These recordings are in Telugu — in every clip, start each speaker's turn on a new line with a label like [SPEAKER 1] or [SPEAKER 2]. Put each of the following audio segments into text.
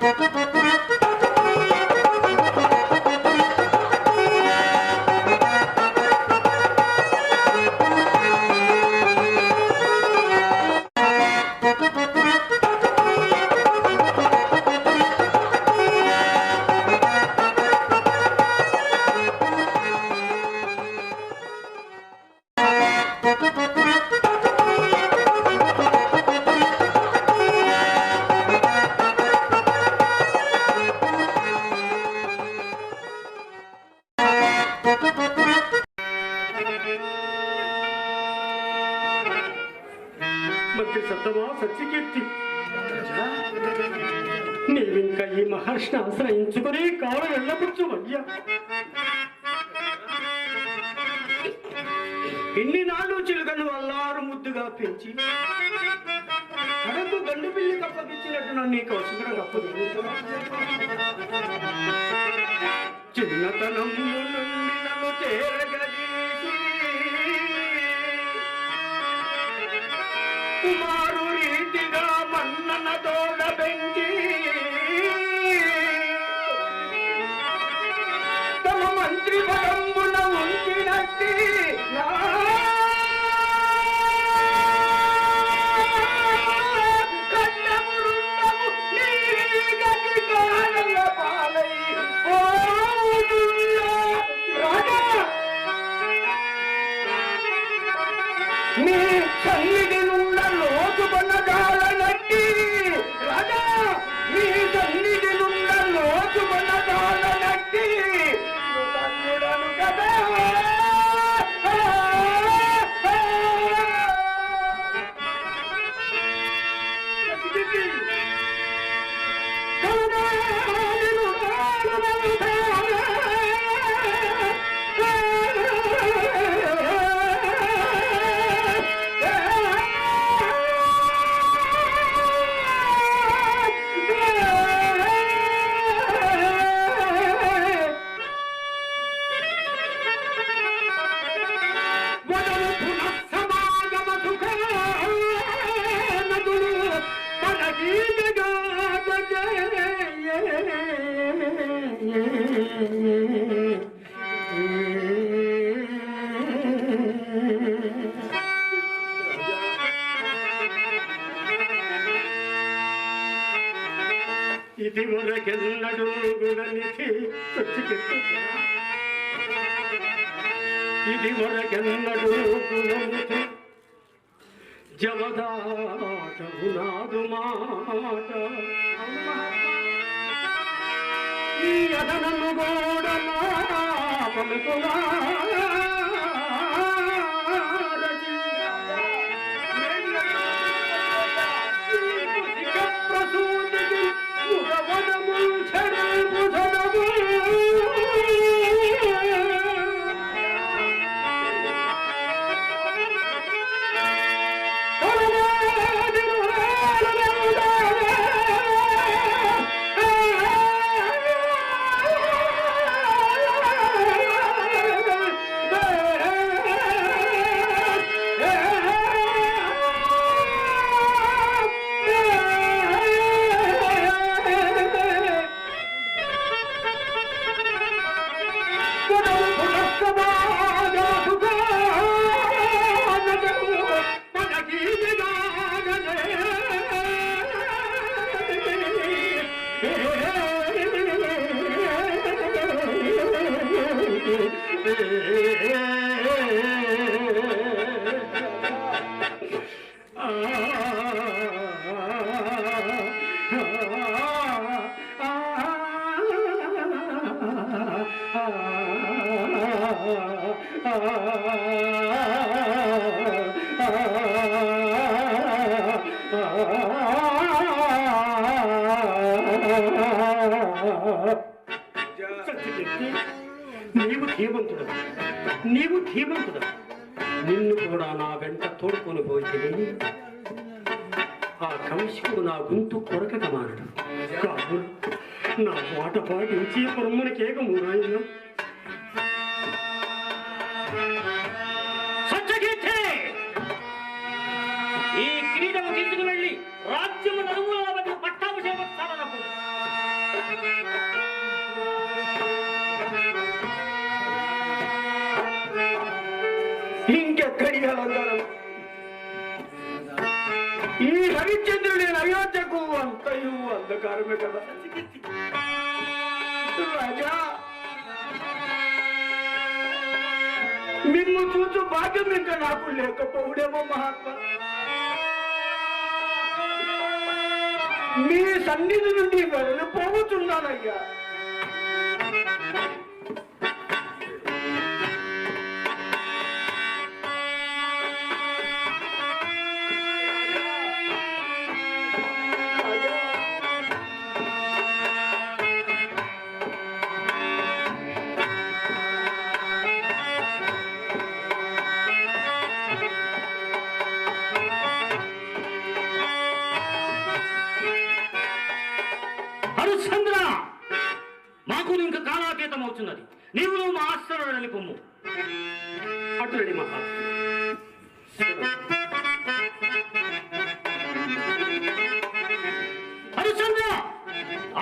[SPEAKER 1] Thank you. మంత్రి సత్తమా సత్యకీర్తి నీవింక ఈ మహర్షిని ఆశ్రయించుకుని కాలు వెళ్ళపుచ్చు అయ్యా ఇన్ని నాడు చిలుకను అల్లారు ముద్దుగా పెంచి కడకు గండు పిల్లి కప్పగించినట్టు నన్ను నీకు అవసరం కప్పదు. చిన్నతనం నుండి నన్ను కుమారు రీతిగా మన్నన తోడ పెంచి ఇది వరకెన్నడూ గుడనిధి ఇది వరకెన్నడూ గుణనిధి జవదాటము నాదు మాట. ఈ అదనము గోడ పలుకులా నీవు నా పాట పాటించి బ్రహ్మనికేక మురాయినం స్వచ్ఛగీతే ఈ క్రీడను తీసుకుని వెళ్ళి రాజ్యము నలుగుల మధ్య పట్టాము చేపట్టాలన్నప్పుడు ఇంకెక్కడికి అలంకారం ఈ రవిచంద్రుడి అయోధ్యకు అంతయు అంధకారమే కదా మిమ్ము చూచు భాగ్యం ఇంకా నాకు లేకపోవుడేమో మహాత్మా. మీ సన్నిధి నుండి వెళ్ళిపోతున్నానయ్యా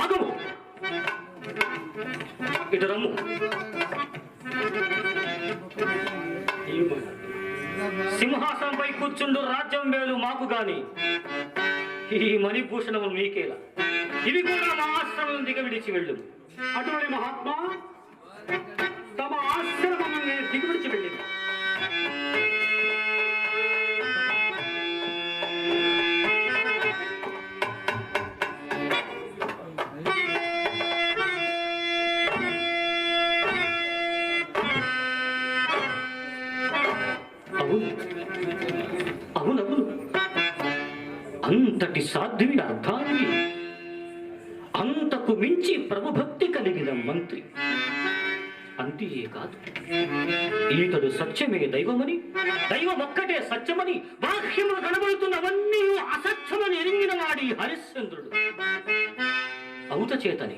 [SPEAKER 2] ఆగము ఇటు రమ్ము. సింహాసనంపై కూర్చుండు రాజ్యం వేలు మాకు గాని. ఈ మణిభూషణము మీకేలా? ఇవి కూడా మా ఆశ్రమం దిగ విడిచి వెళ్ళు
[SPEAKER 1] అటువంటి మహాత్మా తమ ఆశ్రమం
[SPEAKER 2] అంతేకాదు ఈతడు సత్యమే దైవమని దైవం ఒక్కటే సత్యమని బాహ్యము కనబడుతున్నవన్నీ అసత్యమని ఎరిగిన వాడి హరిశ్చంద్రుడు. అవుత చేతని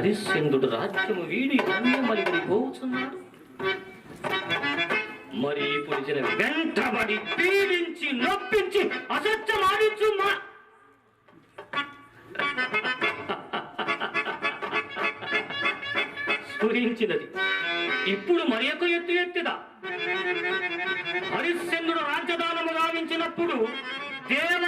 [SPEAKER 2] హరిశ్చంద్రుడు రాజ్యము వీడి అన్యమలిగిరి పోతున్నాడు మరి ఇప్పుడు జన వెంటబడి పీడించి నొప్పించి అసత్యం ఆడించు మా స్ఫురించినది. ఇప్పుడు మరి ఒక ఎత్తు ఎత్తిదా? హరిశ్చంద్రుడు రాజ్యదానము గావించినప్పుడు దేవ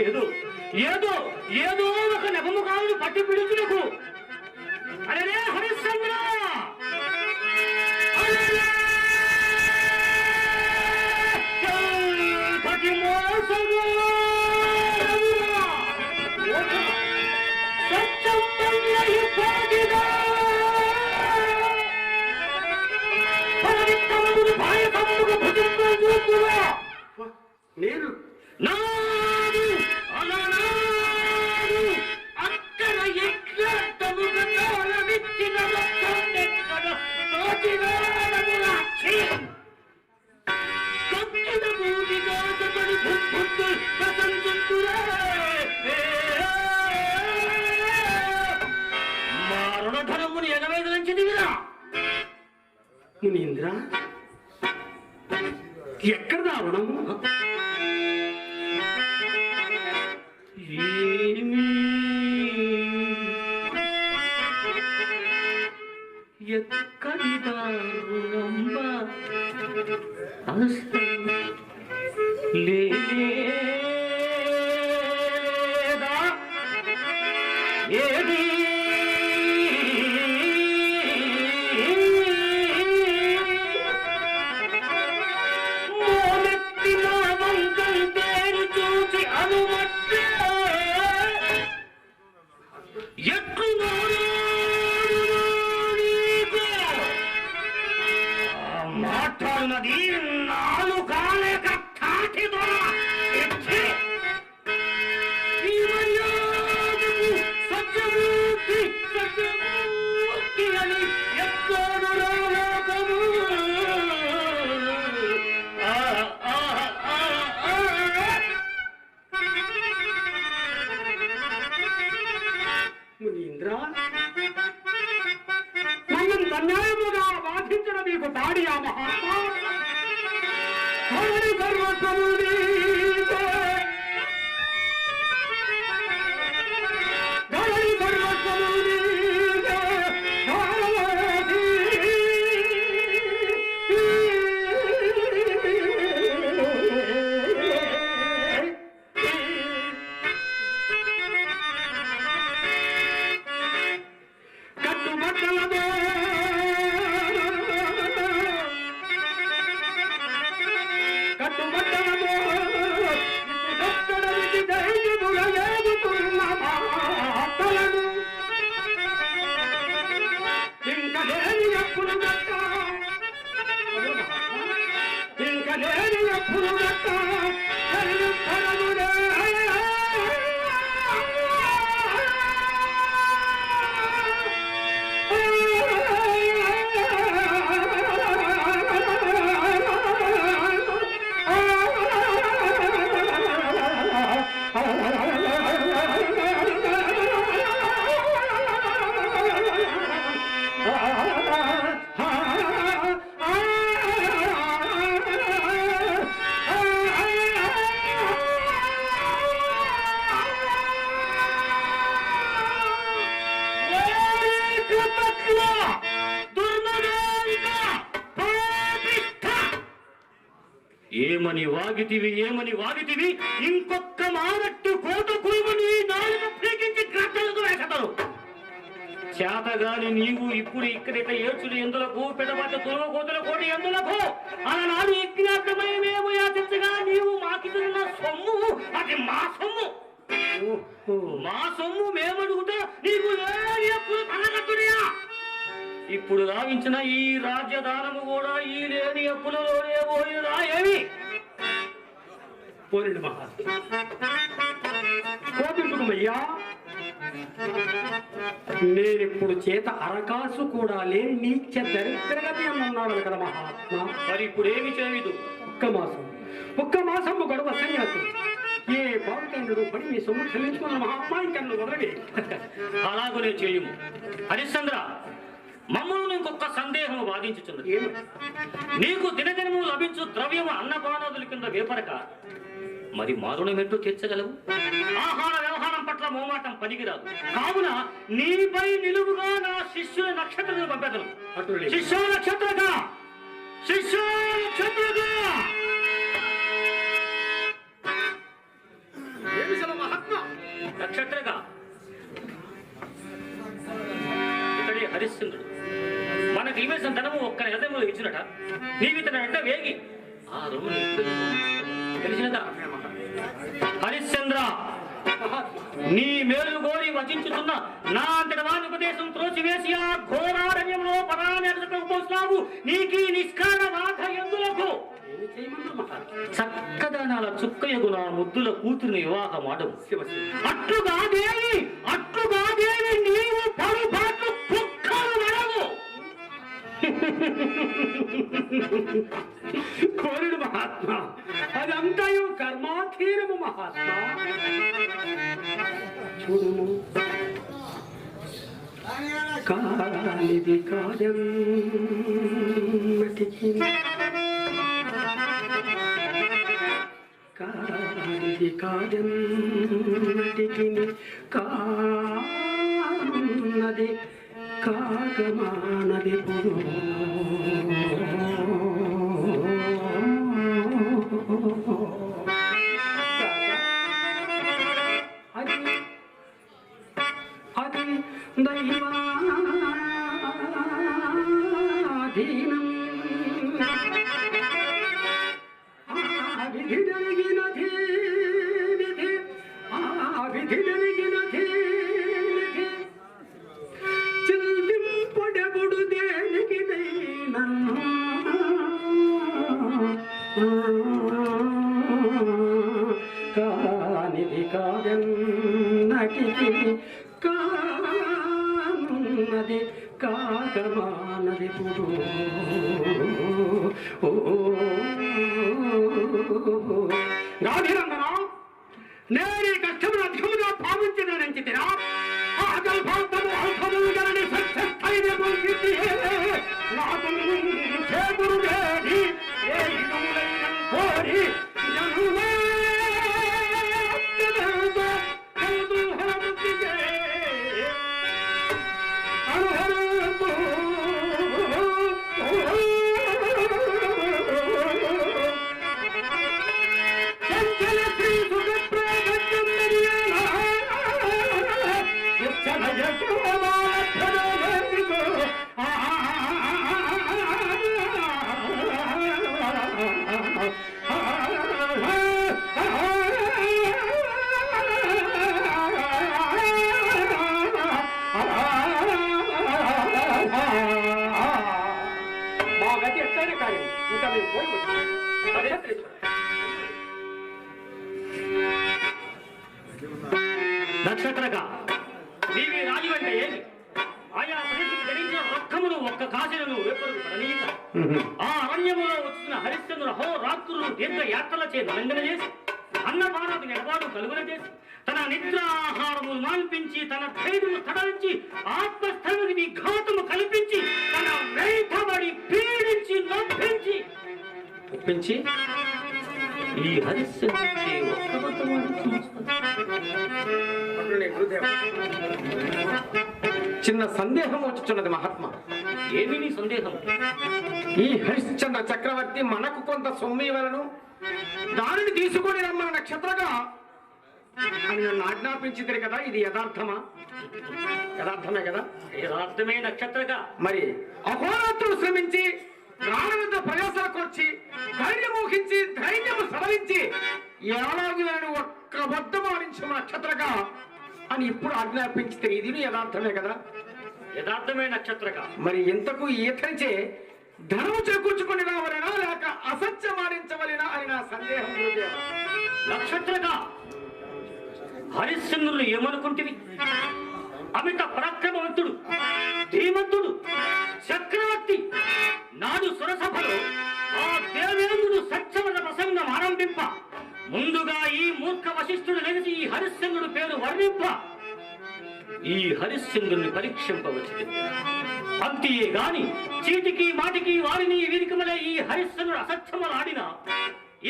[SPEAKER 2] ఏదో? ఏదో? ఏదో ఒక నెపము కాలను పట్టి పిడుచులకు. అరే హరిశ్చంద్ర! అరెరే! పతి
[SPEAKER 1] మునీంద్ర ఎక్కడ
[SPEAKER 2] రావడం ఎక్కడి దారుణమ్మ లేదా
[SPEAKER 1] ఏ
[SPEAKER 2] ఏమని వాగితివి ఇంకొక్క మారట్టు కోట కురుమని నాలుగు పీకించి చేతగాని నీవు ఇప్పుడు ఇక్కడిక ఏడ్చులు ఎందులకు పెదపట్ట తులవ కోతల కోటి ఎందులకు? అలనాడు యజ్ఞార్థమై మేము యాచించగా నీవు మాకితున్న సొమ్ము అది మా సొమ్ము. మా సొమ్ము మేమడుగుతా నీకు ఎప్పుడు తలగట్టుడియా ఇప్పుడు రావించిన ఈ రాజ్యదానము కూడా ఈ లేని అప్పులలోనే పోయి రాయేమి
[SPEAKER 1] పోరండి మహాత్మా కోపింపుకమయ్యా నేనిప్పుడు చేత అరకాసు కూడా లేని నీచ దరిద్రగతి అన్నాడు కదా మహాత్మా.
[SPEAKER 2] మరి ఇప్పుడు ఏమి చేయదు?
[SPEAKER 1] ఒక్క మాసం ఒక్క మాసము గడువ సన్యాసు ఏ బాగుతండు పడి మీ సొమ్ము చెల్లించుకున్న మహాత్మా ఇంకా వదలవే
[SPEAKER 2] అలాగనే చేయుము. హరిశ్చంద్ర మమ్మల్ని ఇంకొక సందేహం
[SPEAKER 1] ఏమి
[SPEAKER 2] నీకు దినదినము లభించు ద్రవ్యము అన్నపానాదుల కింద వేపరక మరి మారుణమెట్టు తీర్చగలవు ఆహార వ్యవహారం పట్ల మోమాటం పనికిరాదు. కావున నీపై నిలువుగా నా శిష్యుల నక్షత్రం పంపెదను. శిష్యు నక్షత్రగా శిష్యు నక్షత్రగా నక్షత్రగా. ఇతడి హరిశ్చంద్రుడు. మనకు ధనము ఒక్క నెలములు ఇచ్చినట. నీవితని అంటే వేగి. ఆ రొమ్ముని వచించుతున్న నా అంతటి ఉపదేశం త్రోసివేసి ఆ ఘోరారణ్యంలో పరాణకు పోస్తున్నావు. నీకీ నిష్కార బాధ ఎందులకు? చక్కదనాల చుక్కయగు నా ముద్దుల కూతురిని వివాహం
[SPEAKER 1] శివ
[SPEAKER 2] అట్లుగా దేవి అట్లుగా దేవి నీవు పరుపాట్లు
[SPEAKER 1] కోరుడు మహాత్మ అదంతయు కర్మాధీనము మహాత్మ. చూడము కానిది కాదన్నటికి కానిది కాదన్నటికి కాన్నది కాగమానది అది
[SPEAKER 3] నక్షత్రేశ్వర.
[SPEAKER 2] నక్షత్రక నీవి రాజు అంటే ఏమి ఆయా ప్రజలకు ధరించిన రొక్కమును ఒక్క కాశీలను వేపరు పడనీయక ఆ అరణ్యములో వచ్చిన హరిశ్చంద్ర హో రాత్రులు దీర్ఘ యాత్రల చే నలంగన చేసి అన్నపానాది నెడబాటు కలుగున చేసి తన నిద్రాహారము మాల్పించి తన ధైర్యము తడలించి ఆత్మస్థైర్యానికి విఘాతము కల్పించి తన వేటబడి పీడించి నొప్పించి ఒప్పించి ఈ హరిశ్చంద్రుడికి ఒక్క
[SPEAKER 3] చిన్న సందేహం వచ్చుచున్నది మహాత్మా.
[SPEAKER 2] ఏమి నీ సందేహం?
[SPEAKER 3] ఈ హరిశ్చంద్ర చక్రవర్తి మనకు కొంత సొమ్ము ఇవ్వలను దానిని తీసుకొని రమ్మన్న నక్షత్రగా అని నన్ను ఆజ్ఞాపించింది కదా ఇది యథార్థమా? యథార్థమే కదా?
[SPEAKER 2] యథార్థమే నక్షత్రగా.
[SPEAKER 3] మరి అహోరాత్రులు శ్రమించి ప్రాణంతో ప్రయాసాలకు వచ్చి ధైర్యం ఊహించి ధైర్యం సవరించి ఎలాగూ నేను ఒక్క బద్దము ఆడించు నక్షత్రగా అని ఇప్పుడు ఆజ్ఞాపించితే ఇది యథార్థమే కదా?
[SPEAKER 2] యథార్థమే నక్షత్రగా.
[SPEAKER 3] మరి ఇంతకు ఈతనిచే ధనము చేకూర్చుకుని రావలనా లేక అసత్యం ఆడించవలెనా అని నా సందేహం.
[SPEAKER 2] నక్షత్రగా హరిశ్చంద్రుడు ఏమనుకుంటివి? అమిత పరాక్రమవంతుడు. వశిష్ఠుడు లేచి ఈ హరిశ్చంద్రుడు పేరు వర్ణింప. ఈ హరిశ్చంద్రుని పరీక్షింపవచ్చు పంక్తియే గాని చీటికి మాటికి వారిని వీరికమలే ఈ హరిశ్చంద్రుడు అసత్యములు ఆడిన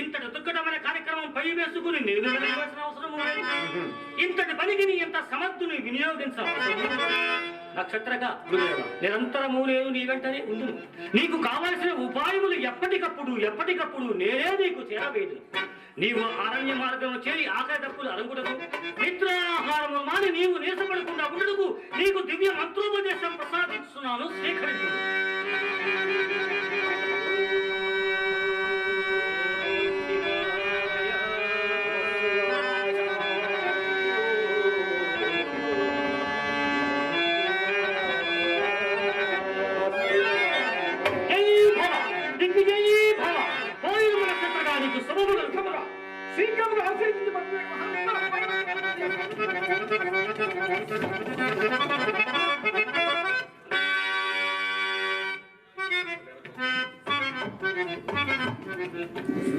[SPEAKER 2] ఇంతటి దుఃఖమైన కార్యక్రమం పై వేసుకుని నేను వెళ్ళవలసిన అవసరం లేదు. ఇంతటి పనికి నీ ఎంత సమర్థుని వినియోగించవలసిన నక్షత్రగా నిరంతరము నేను నీ వెంటనే ఉండు నీకు కావలసిన ఉపాయములు ఎప్పటికప్పుడు ఎప్పటికప్పుడు నేనే నీకు చేరవేదు నీవు అరణ్య మార్గం చేరి ఆకలి తప్పులు అరంగుటకు నిద్రాహారము మాని నీవు నీసపడకుండా ఉండటకు నీకు దివ్య మంత్రోపదేశం ప్రసాదిస్తున్నాను స్వీకరించు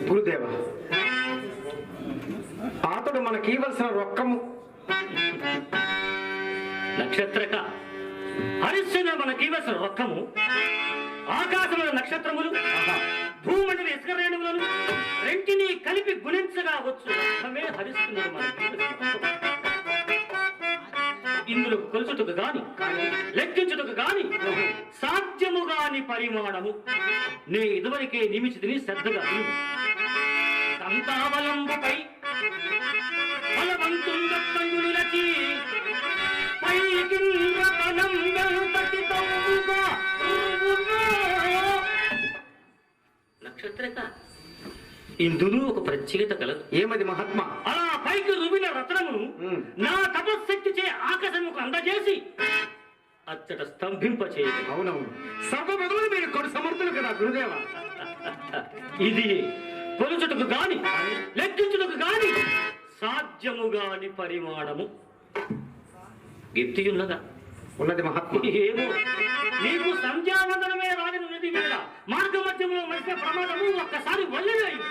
[SPEAKER 3] గురుదేవ అతడు మనకి ఇవ్వాల్సిన రొక్కము
[SPEAKER 2] నక్షత్రక హరిశ్చంద్ర మనకి ఇవ్వాల్సిన రొక్కము ఆకాశముల నక్షత్రములు భూమండలి ఇసుక రేణువులను రెంటిని కలిపి గుణించగా వచ్చు రొక్కమే హరిశ్చంద్రుడు మనకి. ఇందులో కొలుచుటకు గాని లెక్కించుటకు గాని సాధ్యము గాని పరిమాణము నే ఇదివరకే నిమిచితిని శ్రద్ధగా తమ్ముగా ఊగునా. నక్షత్రక ఇందులో ఒక ప్రత్యేకత కలదు.
[SPEAKER 3] ఏమది మహాత్మా?
[SPEAKER 2] అలా పైకి రువిన రత్నమును. నా తపశక్తి చే ఆకాశముకు అందజేసి అచ్చట స్తంభింపచేయదు
[SPEAKER 3] అవునవును. సర్వ విధులు మీరు కొడు సమర్థులు కదా గురుదేవ.
[SPEAKER 2] ఇది కొలుచుటకు గాని లెక్కించుటకు గాని సాధ్యము గాని పరిమాణము. ఎత్తియున్నదా
[SPEAKER 3] ఉన్నది మహాత్మా.
[SPEAKER 2] ఏమో. నీకు సంధ్యావందనమే రాజను నది మీద మార్గ మధ్యంలో మధ్య ప్రమాదము ఒక్కసారి వల్లవేయు